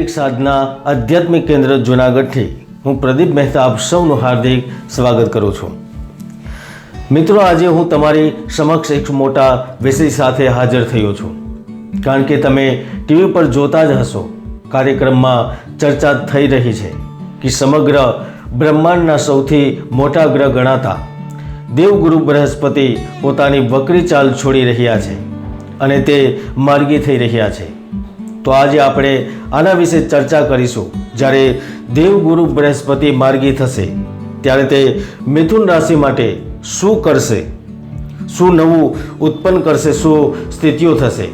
વૈદિક સાધના આધ્યાત્મિક કેન્દ્ર જુનાગઢથી. હું પ્રદીપ મહેતા આપ સૌનું હાર્દિક સ્વાગત કરું છું. મિત્રો, આજે હું તમારી સમક્ષ એક મોટા વિષય સાથે હાજર થયો છું. કારણ કે તમે ટીવી પર જોતા જ હશો. કાર્યક્રમમાં ચર્ચા થઈ રહી છે કે સમગ્ર બ્રહ્માંડના સૌથી મોટા ગ્રહ ગણાતા. દેવગુરુ બૃહસ્પતિ પોતાની વક્રી ચાલ છોડી રહ્યા છે અને તે માર્ગી થઈ રહ્યા છે. તો આજે આપણે આના વિશે ચર્ચા કરીશું. જ્યારે દેવગુરુ બૃહસ્પતિ માર્ગી થશે, ત્યારે તે મિથુન રાશિ માટે શું કરશે? શું નવું ઉત્પન્ન કરશે? શું સ્થિતિઓ થશે?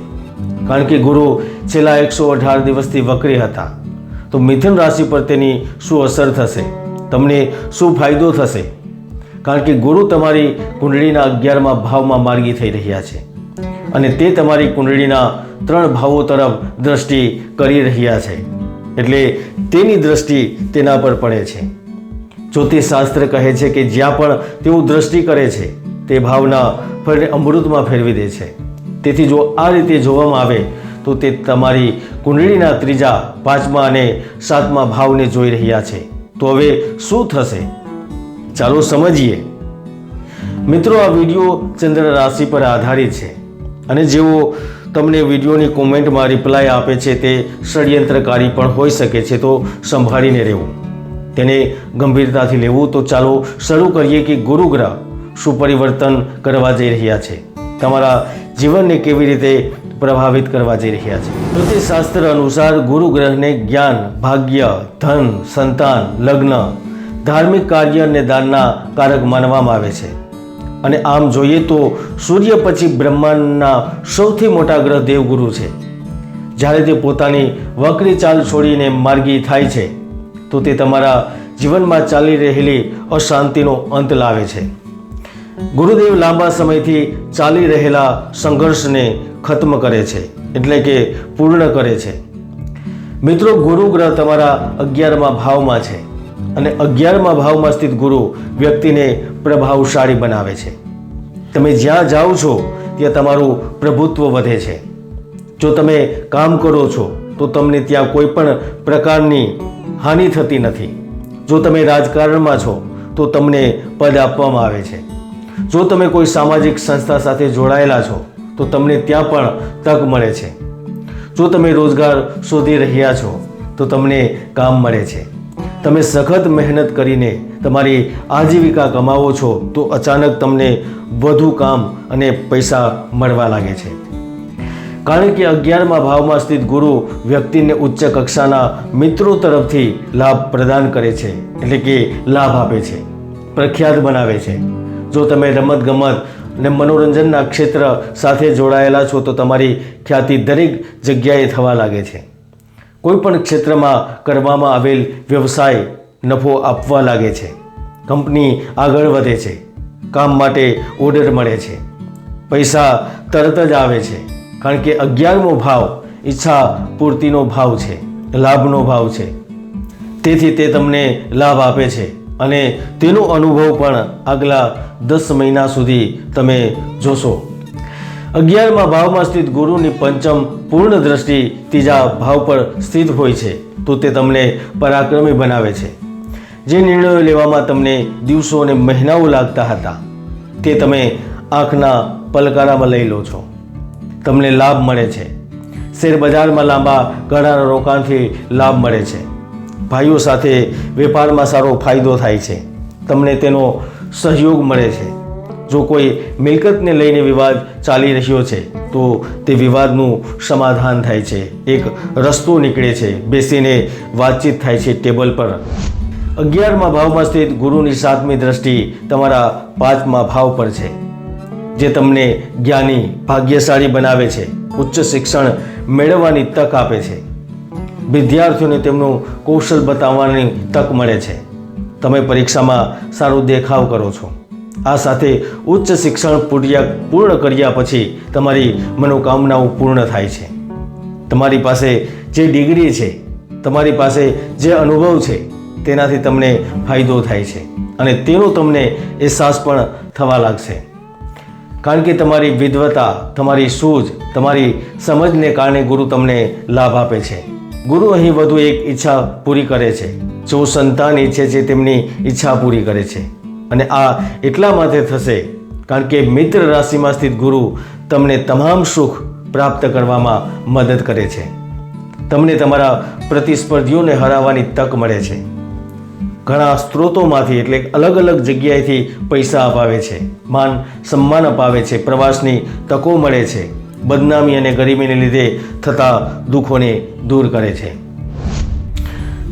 કારણ કે ગુરુ છેલ્લા એકસો અઢાર દિવસથી વક્રી હતા. તો મિથુન રાશિ પર તેની શું અસર થશે? તમને શું ફાયદો થશે? કારણ કે ગુરુ તમારી કુંડળીના અગિયારમાં ભાવમાં માર્ગી થઈ રહ્યા છે. અને તે તમારી કુંડળીના ત્રણ ભાવો તરફ દ્રષ્ટિ કરી રહ્યા છે. એટલે તેની દ્રષ્ટિ તેના પર પડે છે. જ્યોતિષશાસ્ત્ર કહે છે કે જ્યાં પણ તેઓ દ્રષ્ટિ કરે છે, તે ભાવના ફરી અમૃતમાં ફેરવી દે છે. તેથી જો આ રીતે જોવામાં આવે, તો તે તમારી કુંડળીના ત્રીજા પાંચમા અને સાતમા ભાવને જોઈ રહ્યા છે. તો હવે શું થશે? ચાલો સમજીએ. મિત્રો, આ વીડિયો ચંદ્ર રાશિ પર આધારિત છે. અને જેઓ તમને વિડીયોની કોમેન્ટમાં રિપ્લાય આપે છે તે ષડયંત્રકારી પણ હોઈ શકે છે, તો સંભાળીને રહેવું. તેને ગંભીરતાથી લેવું. તો ચાલો શરૂ કરીએ કે ગુરુગ્રહ શું પરિવર્તન કરવા જઈ રહ્યા છે. તમારા જીવનને કેવી રીતે પ્રભાવિત કરવા જઈ રહ્યા છે? જ્યોતિષશાસ્ત્ર અનુસાર ગુરુગ્રહને જ્ઞાન, ભાગ્ય, ધન, સંતાન, લગ્ન, ધાર્મિક કાર્ય અને દાનના કારક માનવામાં આવે છે. અને આમ જોઈએ તો સૂર્ય પછી બ્રહ્માંડના સૌથી મોટા ગ્રહ દેવગુરુ છે. જ્યારે તે પોતાની વક્રી ચાલ છોડીને માર્ગી થાય છે, તો તે તમારા જીવનમાં ચાલી રહેલી અશાંતિનો અંત લાવે છે. ગુરુદેવ લાંબા સમયથી ચાલી રહેલા સંઘર્ષને ખત્મ કરે છે, એટલે કે પૂર્ણ કરે છે. મિત્રો ગુરુ ગ્રહ તમારા અગિયારમા ભાવમાં છે. અને અગિયારમા ભાવમાં સ્થિત ગુરુ વ્યક્તિને પ્રભાવશાળી બનાવે છે. તમે જ્યાં જાઓ છો, ત્યાં તમારું પ્રભુત્વ વધે છે. જો તમે કામ કરો છો, તો તમને ત્યાં કોઈ પણ પ્રકારની હાનિ થતી નથી. જો તમે રાજકારણમાં છો, તો તમને પદ આપવામાં આવે છે. જો તમે કોઈ સામાજિક સંસ્થા સાથે જોડાયેલા છો, તો તમને ત્યાં પણ તક મળે છે. જો તમે રોજગાર શોધી રહ્યા છો, તો તમને કામ મળે છે. તમે સખત મહેનત કરીને તમારી આજીવિકા કમાવો છો, તો અચાનક તમને વધુ કામ અને પૈસા મળવા લાગે છે. કારણ કે અગિયારમાં ભાવમાં સ્થિત ગુરુ વ્યક્તિને ઉચ્ચ કક્ષાના મિત્રો તરફથી લાભ પ્રદાન કરે છે, એટલે કે લાભ આપે છે, પ્રખ્યાત બનાવે છે. જો તમે રમત ગમત અને મનોરંજનના ક્ષેત્ર સાથે જોડાયેલા છો, તો તમારી ખ્યાતિ દરેક જગ્યાએ થવા લાગે છે. કોઈ પણ ક્ષેત્રમાં કરવામાં આવેલ વ્યવસાય નફો આપવા લાગે છે. કંપની આગળ વધે છે. કામ માટે ઓર્ડર મળે છે. પૈસા તરત જ આવે છે. કારણ કે અગિયારમો ભાવ ઈચ્છા પૂર્તિનો ભાવ છે. લાભનો ભાવ છે. તેથી તે તમને લાભ આપે છે. અને તેનો અનુભવ પણ આગલા દસ મહિના સુધી તમે જોશો. અગિયારમાં ભાવમાં સ્થિત ગુરુની પંચમ પૂર્ણ દ્રષ્ટિ ત્રીજા ભાવ પર સ્થિત હોય છે, તો તે તમને પરાક્રમી બનાવે છે. જે નિર્ણયો લેવામાં તમને દિવસો અને મહિનાઓ લાગતા હતા, તે તમે આંખના પલકારામાં લઈ લો છો. તમને લાભ મળે છે. શેર બજારમાં લાંબા ગાળાના રોકાણથી લાભ મળે છે. ભાઈઓ સાથે વેપારમાં સારો ફાયદો થાય છે. તમને તેનો સહયોગ મળે છે. જો કોઈ મિલકતને લઈને વિવાદ ચાલી રહ્યો છે, તો તે વિવાદનું સમાધાન થાય છે. એક રસ્તો નીકળે છે. બેસીને વાતચીત થાય છે ટેબલ પર. અગિયારમાં ભાવમાં સ્થિત ગુરુની સાતમી દ્રષ્ટિ તમારા પાંચમા ભાવ પર છે, જે તમને જ્ઞાની, ભાગ્યશાળી બનાવે છે, ઉચ્ચ શિક્ષણ મેળવવાની તક આપે છે. વિદ્યાર્થીઓને તેમનું કૌશલ બતાવવાની તક મળે છે. તમે પરીક્ષામાં સારો દેખાવ કરો છો. આ સાથે ઉચ્ચ શિક્ષણ પૂર્યા પૂર્ણ કર્યા પછી તમારી મનોકામનાઓ પૂર્ણ થાય છે. તમારી પાસે જે ડિગ્રી છે, તમારી પાસે જે અનુભવ છે, તેનાથી તમને ફાયદો થાય છે અને તેનો તમને અહેસાસ પણ થવા લાગશે. કારણ કે તમારી વિદ્વતા તમારી સૂઝ, તમારી સમજને કારણે ગુરુ તમને લાભ આપે છે. ગુરુ અહીં વધુ એક ઈચ્છા પૂરી કરે છે. જો સંતાન ઈચ્છે છે, તેમની ઈચ્છા પૂરી કરે છે. અને આ એટલા માટે થશે કારણ કે મિત્ર રાશિમાં સ્થિત ગુરુ તમને તમામ સુખ પ્રાપ્ત કરવામાં મદદ કરે છે. તમને તમારા પ્રતિસ્પર્ધીઓને હરાવવાની તક મળે છે. ઘણા સ્ત્રોતોમાંથી એટલે અલગ અલગ જગ્યાએથી પૈસા અપાવે છે. માન સન્માન અપાવે છે. પ્રવાસની તકો મળે છે. બદનામી અને ગરીબીને લીધે થતા દુઃખોને દૂર કરે છે.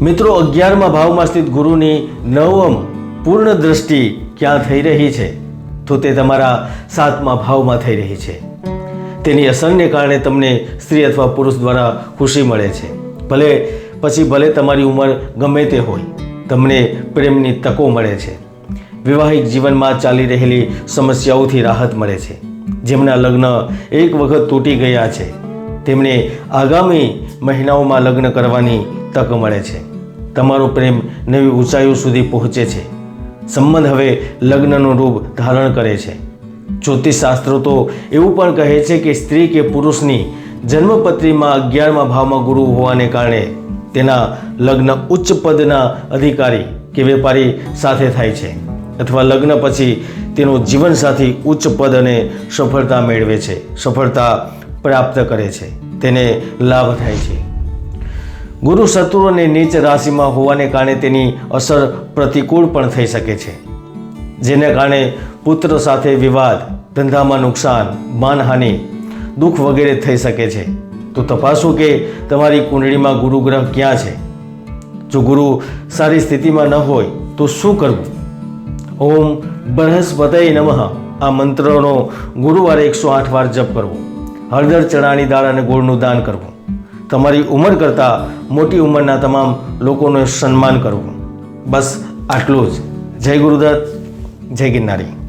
મિત્રો, અગિયારમાં ભાવમાં સ્થિત ગુરુની નવમ પૂર્ણ દ્રષ્ટિ ક્યાં થઈ રહી છે, તો તે તમારા સાતમા ભાવમાં થઈ રહી છે. તેની અસરને કારણે તમને સ્ત્રી અથવા પુરુષ દ્વારા ખુશી મળે છે. ભલે પછી ભલે તમારી ઉંમર ગમે તે હોય, તમને પ્રેમની તકો મળે છે. વિવાહિક જીવનમાં ચાલી રહેલી સમસ્યાઓથી રાહત મળે છે. જેમના લગ્ન એક વખત તૂટી ગયા છે, તેમને આગામી મહિનાઓમાં લગ્ન કરવાની તક મળે છે. તમારો પ્રેમ નવી ઊંચાઈઓ સુધી પહોંચે છે. સંબંધ હવે લગ્નનું રૂપ ધારણ કરે છે. જ્યોતિષશાસ્ત્રો તો એવું પણ કહે છે કે સ્ત્રી કે પુરુષની જન્મપત્રીમાં અગિયારમા ભાવમાં ગુરુ હોવાને કારણે તેના લગ્ન ઉચ્ચ પદના અધિકારી કે વેપારી સાથે થાય છે અથવા લગ્ન પછી તેનો જીવનસાથી ઉચ્ચ પદ અને સફળતા મેળવે છે. સફળતા પ્રાપ્ત કરે છે. તેને લાભ થાય છે. ગુરુ શત્રુ નીચ રાશિમાં હોવાને કારણે તેની અસર પ્રતિકૂળ પણ થઈ શકે છે. જેને કારણે પુત્ર સાથે વિવાદ, ધંધામાં નુકસાન, માનહાનિ, દુઃખ વગેરે થઈ શકે છે. તો તપાસો કે તમારી કુંડળીમાં ગુરુ ગ્રહ ક્યાં છે? જો ગુરુ સારી સ્થિતિમાં ન હોય, તો શું કરવું? ઓમ બૃહસ્પતય નમઃ. આ મંત્રનો ગુરુવારે એકસો આઠ વાર જપ કરવો. હળદર ચણાની દાળ અને ગોળનું દાન કરવું. તમારી ઉંમર કરતાં મોટી ઉંમરના તમામ લોકોનું સન્માન કરવું. બસ આટલું જ. જય ગુરુદત્ત, જય ગિરનારી.